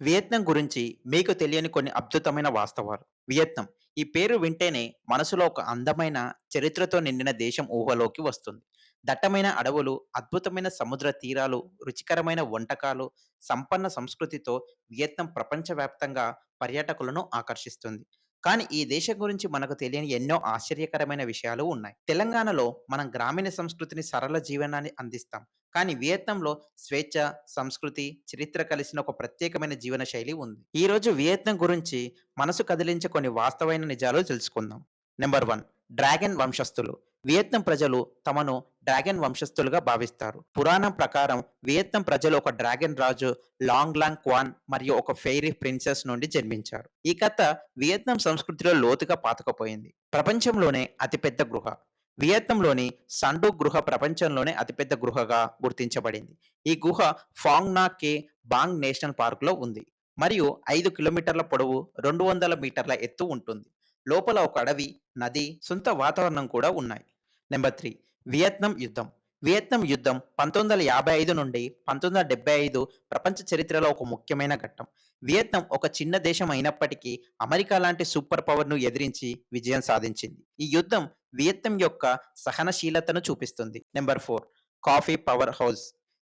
Vietnam గురించి మీకు తెలియని కొన్ని అద్భుతమైన వాస్తవాలు. వియత్నాం ఈ పేరు వింటేనే మనసులో ఒక అందమైన చరిత్రతో నిండిన దేశం ఊహలోకి వస్తుంది. దట్టమైన అడవులు, అద్భుతమైన సముద్ర తీరాలు, రుచికరమైన వంటకాలు, సంపన్న సంస్కృతితో వియత్నాం ప్రపంచవ్యాప్తంగా పర్యాటకులను ఆకర్షిస్తుంది. కానీ ఈ దేశం గురించి మనకు తెలియని ఎన్నో ఆశ్చర్యకరమైన విషయాలు ఉన్నాయి. తెలంగాణలో మనం గ్రామీణ సంస్కృతిని సరళ జీవనాన్ని అందిస్తాం. కానీ వియత్నాంలో స్వేచ్ఛ, సంస్కృతి, చరిత్ర కలిసిన ఒక ప్రత్యేకమైన జీవన శైలి ఉంది. ఈరోజు వియత్నం గురించి మనసు కదిలించే కొన్ని వాస్తవమైన నిజాలు తెలుసుకుందాం. నెంబర్ వన్ డ్రాగన్ వంశస్థులు. వియత్నాం ప్రజలు తమను డ్రాగన్ వంశస్థులుగా భావిస్తారు. పురాణం ప్రకారం వియత్నాం ప్రజలు ఒక డ్రాగన్ రాజు లాంగ్ లాంగ్ క్వాన్ మరియు ఒక ఫెయిరీ ప్రిన్సెస్ నుండి జన్మించారు. ఈ కథ వియత్నాం సంస్కృతిలో లోతుగా పాతకపోయింది ప్రపంచంలోనే అతిపెద్ద గృహ. వియత్నాంలోని సండు గృహ ప్రపంచంలోనే అతిపెద్ద గృహగా గుర్తించబడింది. ఈ గుహ ఫాంగ్నా కే బాంగ్ నేషనల్ పార్క్‌లో ఉంది. మరియు ఐదు కిలోమీటర్ల పొడవు, 200 మీటర్ల ఎత్తు ఉంటుంది. లోపల ఒక అడవి, నది, సొంత వాతావరణం కూడా ఉన్నాయి. నంబర్ 3 వియత్నాం యుద్ధం. వియత్నాం యుద్ధం 1955 నుండి 1975 ప్రపంచ చరిత్రలో ఒక ముఖ్యమైన ఘట్టం. వియత్నాం ఒక చిన్న దేశం అయినప్పటికీ అమెరికా లాంటి సూపర్ పవర్‌ను ఎదిరించి విజయం సాధించింది. ఈ యుద్ధం వియత్నాం యొక్క సహనశీలతను చూపిస్తుంది. Number four coffee power house.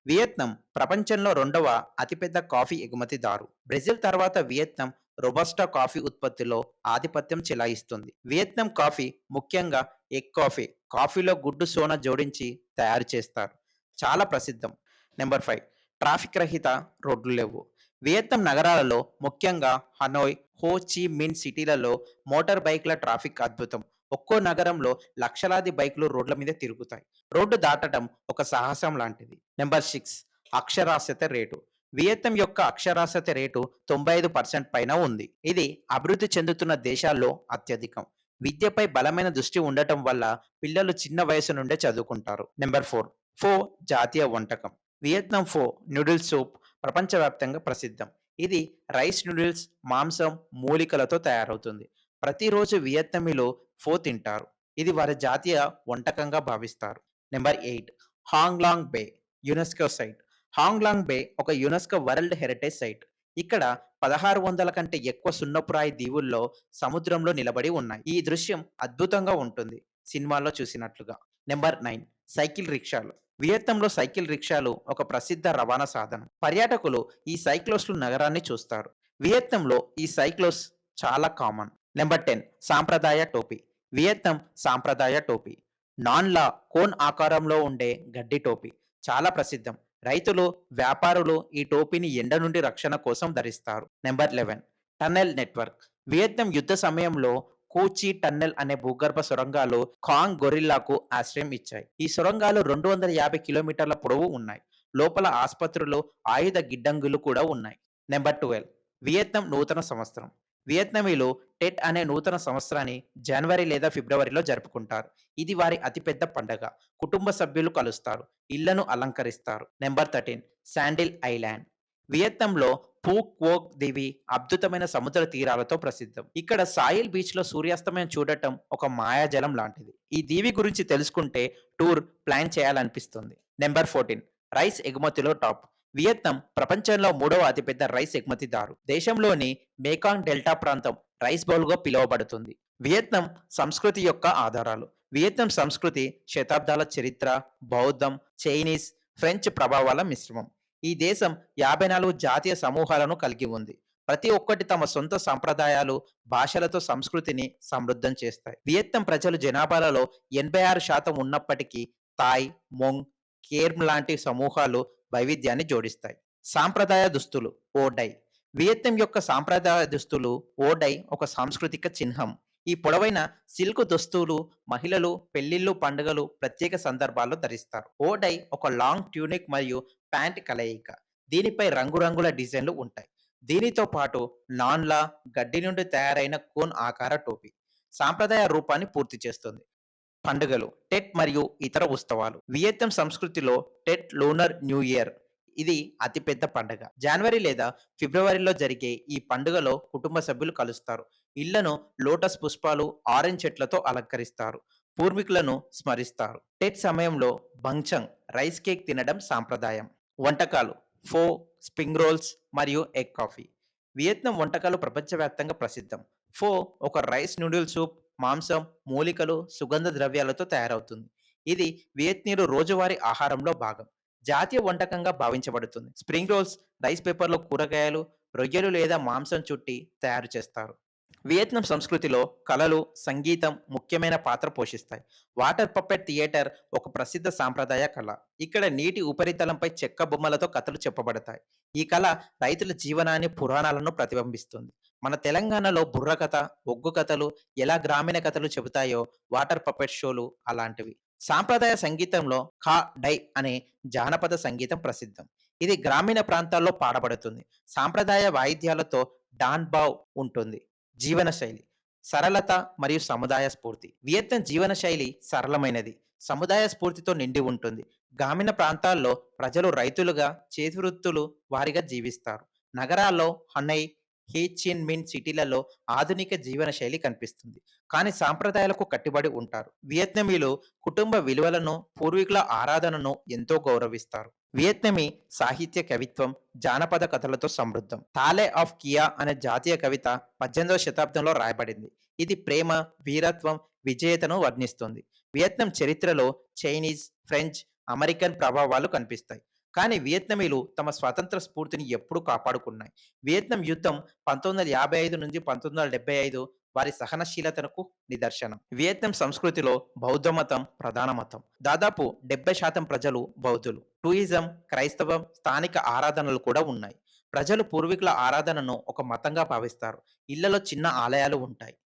Vietnam ప్రపంచంలో రెండవ అతిపెద్ద కాఫీ ఎగుమతిదారు. బ్రెజిల్ తర్వాత వియత్నాం రోబస్టా కాఫీ ఉత్పత్తిలో ఆధిపత్యం చెలాయిస్తుంది. వియత్నాం కాఫీ ముఖ్యంగా ఎగ్ కాఫీ, కాఫీలో గుడ్డు సోనా జోడించి తయారు చేస్తారు. చాలా ప్రసిద్ధం. నెంబర్ ఫైవ్ ట్రాఫిక్ రహిత రోడ్లు లేవు. వియత్నం నగరాలలో ముఖ్యంగా హనోయ్, హో చి మిన్ సిటీలలో మోటార్ బైక్‌ల ట్రాఫిక్ అద్భుతం. ఒక్కో నగరంలో లక్షలాది బైకులు రోడ్ల మీద తిరుగుతాయి. రోడ్డు దాటడం ఒక సాహసం లాంటిది. నెంబర్ సిక్స్ అక్షరాస్యత రేటు. వియత్నం యొక్క అక్షరాస్యత రేటు 95% పైన ఉంది. ఇది అభివృద్ధి చెందుతున్న దేశాల్లో అత్యధికం. విద్యపై బలమైన దృష్టి ఉండటం వల్ల పిల్లలు చిన్న వయసు నుండే చదువుకుంటారు. నెంబర్ ఫోర్ ఫో జాతీయ వంటకం. వియత్నాం ఫో నూడిల్స్ సూప్ ప్రపంచవ్యాప్తంగా ప్రసిద్ధం. ఇది రైస్ నూడిల్స్, మాంసం, మూలికలతో తయారవుతుంది. ప్రతిరోజు వియత్నమీలో ఫో తింటారు. ఇది వారి జాతీయ వంటకంగా భావిస్తారు. నెంబర్ ఎయిట్ హాంగ్ లాంగ్ బే యునెస్కో సైట్. హాంగ్ లాంగ్ బే ఒక యునెస్కో వరల్డ్ హెరిటేజ్ సైట్. ఇక్కడ 1600 కంటే ఎక్కువ సున్నపురాయి దీవుల్లో సముద్రంలో నిలబడి ఉన్నాయి. ఈ దృశ్యం అద్భుతంగా ఉంటుంది. సినిమాల్లో చూసినట్లుగా. నెంబర్ నైన్ సైకిల్ రిక్షాలు. వియత్నంలో సైకిల్ రిక్షాలు ఒక ప్రసిద్ధ రవాణా సాధనం. పర్యాటకులు ఈ సైక్లోస్‌లు నగరాన్ని చూస్తారు. వియత్నంలో ఈ సైక్లోస్ చాలా కామన్. నెంబర్ టెన్ సాంప్రదాయ టోపీ. వియత్నం సాంప్రదాయ టోపీ. నాన్లా కోన్ ఆకారంలో ఉండే గడ్డి టోపీ. చాలా ప్రసిద్ధం. రైతులు, వ్యాపారులు ఈ టోపీని ఎండ నుండి రక్షణ కోసం ధరిస్తారు. Number eleven tunnel network. Vietnam యుద్ధ సమయంలో కూచి టన్నెల్ అనే భూగర్భ సొరంగాలు కాంగ్ గొరిల్లాకు ఆశ్రయం ఇచ్చాయి. ఈ సొరంగాలు 250 కిలోమీటర్ల పొడవు ఉన్నాయి. లోపల ఆసుపత్రులు ఆయుధ గిడ్డంగులు కూడా ఉన్నాయి. నెంబర్ ట్వెల్వ్ వియత్నాం నూతన సంవత్సరం. వియత్నామీలు టెట్ అనే నూతన సంవత్సరాన్ని జనవరి లేదా ఫిబ్రవరిలో జరుపుకుంటారు. ఇది వారి అతిపెద్ద పండగ. కుటుంబ సభ్యులు కలుస్తారు. ఇళ్ళను అలంకరిస్తారు. Number thirteen sandal island. వియత్నాంలో Phu Quoc దేవి అద్భుతమైన సముద్ర తీరాలతో ప్రసిద్ధం. ఇక్కడ సాయిల్ బీచ్‌లో సూర్యాస్తమయం చూడటం ఒక మాయాజలం లాంటిది. ఈ దీవి గురించి తెలుసుకుంటే టూర్ ప్లాన్ చేయాలనిపిస్తుంది. నెంబర్ ఫోర్టీన్ రైస్ ఎగుమతిలో టాప్. వియత్నాం ప్రపంచంలో మూడవ అతిపెద్ద రైస్ ఎగుమతిదారు. దేశంలోని మేకాంగ్ డెల్టా ప్రాంతం రైస్ బౌల్‌గా పిలువబడుతుంది. వియత్నాం సంస్కృతి యొక్క ఆధారాలు. వియత్నాం సంస్కృతి శతాబ్దాల చరిత్ర, బౌద్ధం, చైనీస్, ఫ్రెంచ్ ప్రభావాల మిశ్రమం. ఈ దేశం 54 జాతీయ సమూహాలను కలిగి ఉంది. ప్రతి ఒక్కటి తమ సొంత సంప్రదాయాలు, భాషలతో సంస్కృతిని సమృద్ధం చేస్తాయి. వియత్నాం ప్రజలు జనాభాలలో ఎనభై ఆరు శాతం ఉన్నప్పటికీ థాయ్, మొంగ్, కేర్మ్ లాంటి సమూహాలు వైవిధ్యాన్ని జోడిస్తాయి. సాంప్రదాయ దుస్తులు ఓ డై. యొక్క సాంప్రదాయ దుస్తులు ఓడై ఒక సాంస్కృతిక చిహ్నం. ఈ పొడవైన సిల్క్ దుస్తులు మహిళలు పెళ్ళిళ్ళు పండుగలు, ప్రత్యేక సందర్భాల్లో ధరిస్తారు. ఓడై ఒక లాంగ్ ట్యూనిక్ మరియు ప్యాంట్ కలయిక. దీనిపై రంగురంగుల డిజైన్‌లు ఉంటాయి. దీనితో పాటు నాన్లా గడ్డి నుండి తయారైన కోన్ ఆకార టోపీ సాంప్రదాయ రూపాన్ని పూర్తి చేస్తుంది. పండుగలు టెట్ మరియు ఇతర ఉత్సవాలు. వియత్నం సంస్కృతిలో టెట్ లూనర్ న్యూ ఇయర్ ఇది అతిపెద్ద పండగ. జనవరి లేదా ఫిబ్రవరిలో జరిగే ఈ పండుగలో కుటుంబ సభ్యులు కలుస్తారు. ఇళ్ళను లోటస్ పుష్పాలు, ఆరెంజ్ చెట్లతో అలంకరిస్తారు. పూర్వీకులను స్మరిస్తారు. టెట్ సమయంలో బంగ్చంగ్ రైస్ కేక్ తినడం సాంప్రదాయం. వంటకాలు ఫో, స్ప్రింగ్ రోల్స్ మరియు ఎగ్ కాఫీ. వియత్నాం వంటకాలు ప్రపంచవ్యాప్తంగా ప్రసిద్ధం. ఫో ఒక రైస్ నూడిల్ సూప్, మాంసం, మూలికలు, సుగంధ ద్రవ్యాలతో తయారవుతుంది. ఇది వియత్నీయులు రోజువారీ ఆహారంలో భాగం. జాతీయ వంటకంగా భావించబడుతుంది. స్ప్రింగ్ రోల్స్ రైస్ పేపర్‌లో కూరగాయలు, రొయ్యలు లేదా మాంసం చుట్టి తయారు చేస్తారు. వియత్నాం సంస్కృతిలో కళలు, సంగీతం ముఖ్యమైన పాత్ర పోషిస్తాయి. వాటర్ పప్పెట్ థియేటర్ ఒక ప్రసిద్ధ సాంప్రదాయ కళ. ఇక్కడ నీటి ఉపరితలంపై చెక్క బొమ్మలతో కథలు చెప్పబడతాయి. ఈ కళ రైతుల జీవనాన్ని, పురాణాలను ప్రతిబింబిస్తుంది. మన తెలంగాణలో బుర్రకథ, ఒగ్గు కథలు ఎలా గ్రామీణ కథలు చెబుతాయో వాటర్ పప్పెట్ షోలు అలాంటివి. సాంప్రదాయ సంగీతంలో ఖా డై అనే జానపద సంగీతం ప్రసిద్ధం. ఇది గ్రామీణ ప్రాంతాల్లో పాడబడుతుంది. సాంప్రదాయ వాయిద్యాలతో డాన్ బావ్ ఉంటుంది. జీవనశైలి సరళత మరియు సముదాయ స్ఫూర్తి. వియత్నాం జీవనశైలి సరళమైనది. సముదాయ స్ఫూర్తితో నిండి ఉంటుంది. గ్రామీణ ప్రాంతాల్లో ప్రజలు రైతులుగా, చేతివృత్తులు వారిగా జీవిస్తారు. నగరాల్లో హనోయ్, హీ చిన్ మిన్ సిటీలలో ఆధునిక జీవన శైలి కనిపిస్తుంది. కానీ సాంప్రదాయాలకు కట్టుబడి ఉంటారు. వియత్నమీలు కుటుంబ విలువలను, పూర్వీకుల ఆరాధనను ఎంతో గౌరవిస్తారు. వియత్నమీ సాహిత్య కవిత్వం, జానపద కథలతో సమృద్ధం. 'తాలే ఆఫ్ కియా' అనే జాతీయ కవిత 18వ శతాబ్దంలో రాయబడింది. ఇది ప్రేమ, వీరత్వం, విజేతను వర్ణిస్తుంది. వియత్నాం చరిత్రలో చైనీస్, ఫ్రెంచ్, అమెరికన్ ప్రభావాలు కనిపిస్తాయి. కానీ వియత్నమీలు తమ స్వాతంత్ర స్ఫూర్తిని ఎప్పుడూ కాపాడుకున్నాయి. వియత్నాం యుద్ధం 1955-1975 వారి సహనశీలతకు నిదర్శనం. వియత్నాం సంస్కృతిలో బౌద్ధ మతం ప్రధాన మతం. దాదాపు 70% ప్రజలు బౌద్ధులు. టూయిజం, క్రైస్తవం, స్థానిక ఆరాధనలు కూడా ఉన్నాయి. ప్రజలు పూర్వీకుల ఆరాధనను ఒక మతంగా భావిస్తారు. ఇళ్ళలో చిన్న ఆలయాలు ఉంటాయి.